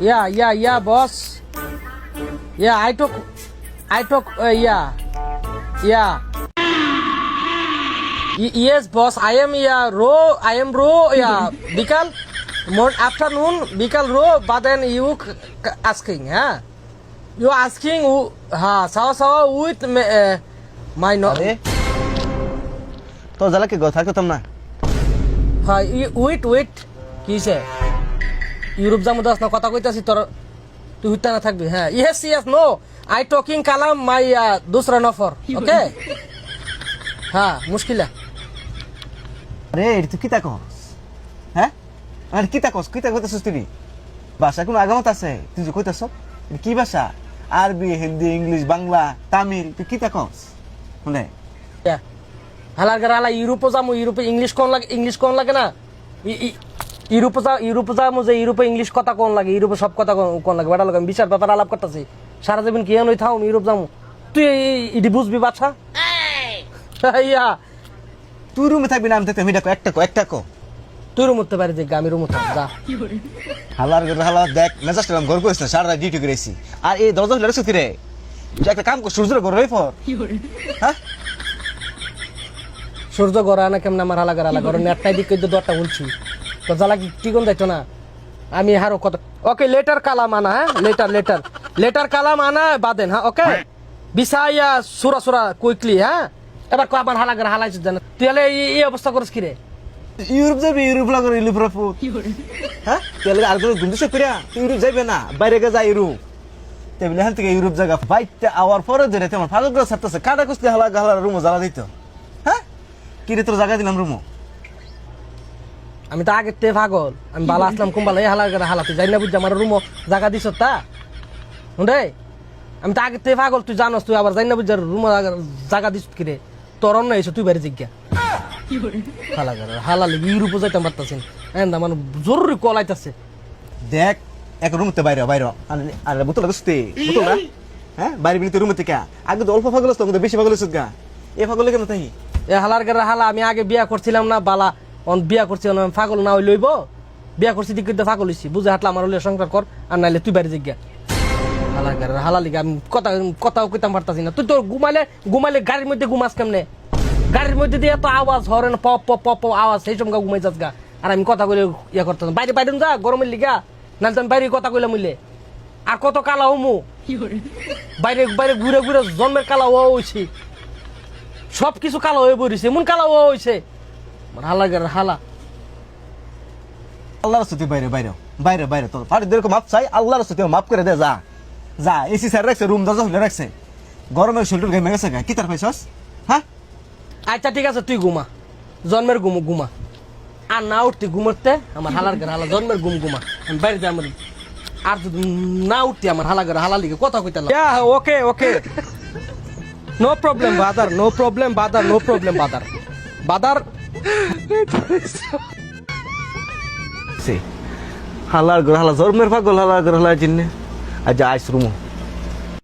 Yeah, yeah, yeah, boss. Yeah, I took, I took, uh, yeah, yeah. Y- yes, boss. I am yeah, row. I am row. Yeah, Bikal. More afternoon, Bikal row. But then you c- asking, huh? You asking, who- ha, sawa sawa with me, uh, my no. अरे तो जला के गो था को तुम ना हाँ, you- wait, wait. किसे? ইউরোপ যাব দাস না কথা কইতাছি তোর তুই হুইতা না থাকবি হ্যাঁ। Yes yes no I talking Kalam my দুসরা নফর ওকে? হ্যাঁ মুশকিল। আরে এটা তুই কিতা কস? হ্যাঁ? আরে কিতা কস? কিতা কইতাছিস তুই? ভাষা কোনো আগামত আছে? তুই যে কইতাছ কি ভাষা? আরবি হিন্দি ইংলিশ বাংলা তামিল তুই কিতা কস? শুনে। হালার গার হালা ইউরোপে যাব ইউরোপে ইংলিশ কোন লাগে ইংলিশ কোন লাগে না? ই- ই- ইউরোপে যা ইউরোপে যাব যে ইউরোপে ইংলিশ কথা কোন লাগে ইউরোপে সব কথা কোন- লাগে। বেটা লাগে আমি বিচার ব্যাপার আলাপ করতেছি। সারা জীবন কি নই থাও ইউরোপ যাব। তুই ইডি বুঝবি বাচ্চা ইয়া! তুই রুমে থাকবি না আমি থাকতে আমি ডাকো একটা কো একটা কো। তুই রুম উঠতে পারি যে আমি রুম উঠতাম যা। হালার করে হালা দেখ মেজাজ টাম ঘর কইছ না সারা ডিউটি করেছি আর এই দরজা খুলে রাখছিস কি রে তুই একটা কাম কর সূর্যের ঘর রই পর হ্যাঁ? সূর্য গড়া না কেমন আমার হালা গড়া গড় নেটটাই দিকে দরটা বলছি তো জ্বালা কি টিকন যাইতো না? আমি হারো কত ওকে লেটার কালাম আনা হ্যাঁ? লেটার লেটার লেটার কালাম আনা বাদেন হ্যাঁ? ওকে বিসাইয়া সুরা সুরা কুইকলি হ্যাঁ? এবার কো আমার হালা গড়া হালাইছ জানা তুই হলে এই- এই অবস্থা করিস কি রে ইউরোপ যাবি ইউরোপ লাগর ইউরোপ রাফু। হ্যাঁ? তেলে আর কোনো গুন্দিছে করিয়া তুই ইউরোপ যাইবে না বাইরে গে যা ইউরোপ। তেমনি হান থেকে ইউরোপ জায়গা বাইতে আওয়ার পরে ধরে তোমার ফাগল করে ছাড়তেছে। কাটা কুস্তি হালা গালা রুমো জ্বালা দিত। হ্যাঁ? কি রে তোর জায়গা দিলাম রুমো আমি তো আগের তে পাগল। আমি বালা আসলাম কুম্বালা এই হালা গড়া হালা তুই জানি না বুঝছি আমার রুমও জায়গা দিছ তা? হুন্ডে আমি তো আগের তে পাগল তুই জানোস তুই আবার জানি না বুঝছি রুম জায়গা দিস কি রে তোর অন্য এসে তুই বাইরে জিজ্ঞা। হালা গড়া হালা লিগে ইউরোপে যাইতাম পারতাছি না। মানে জরুরি কল আইতাছে। দেখ এক রুমতে বাইরে বাইরে। আর- বোতল দোস্তে বোতল না? হ্যাঁ বাইরে বিলিতে রুমে থেকে আগে তো অল্প ফাগল আসতো বেশি ফাগল আসত গা। এ ফাগল কেন তাই? এ হালার গেরা হালা আমি আগে বিয়া করছিলাম না বালা। অন বিয়া করছি অন পাগল না হই লইব বিয়া করছি দিক কিন্তু পাগল হইছি। বুঝে হাঁটলাম আমার হলে সংসার কর আর নাইলে তুই বাইরে জিজ্ঞা হালার গেরা হালা লিগা আমি কথা কথাও কইতাম পারতাছি না। তুই তো ঘুমাইলে ঘুমাইলে গাড়ির মধ্যে ঘুমাস কেমনে? গাড়ির মধ্যে দিয়ে এত আওয়াজ horn pop pop pop pop আওয়াজ সেই সময় ঘুমাই যাস গা। আর আমি কথা কইলে ইয়া করতাম বাইরে বাইরে যা গরমের লিগা। নাহলে আমি বাইরে কথা কইলাম মুইলে আর কত কালা হমু? বাইরে বাইরে ঘুরে ঘুরে জন্মের কালা হওয়া হইছি। সব কিছু কালো হয়ে পড়েছে। এমন কালো হওয়া হয়েছে আমার হালা গের হালা। আল্লাহর সুতি বাইরে বাইরে বাইরে বাইরে তো মাপ চাই আল্লাহর সুতি মাপ করে দে যা। যা এসি স্যার রাখছে রুম দরজা খুলে রাখছে। গরমের শরীর ঘেমে গেছে কি তার পাইছস হ্যাঁ? আচ্ছা ঠিক আছে তুই ঘুমা। জন্মের ঘুম ঘুমা। আর না উঠতে ঘুমোতে আমার হালার গের হালা জন্মের ঘুম ঘুমা। আমি বাইরে যাই আমার আর যদি না উঠতে আমার হালা গের হালা লিগে কথা কইতে okay okay no problem brother no problem brother no problem brother brother হালার ঘর হালা জন্মের পাগল হালার ঘর হালা জিন্নে। আজ আইস রুমো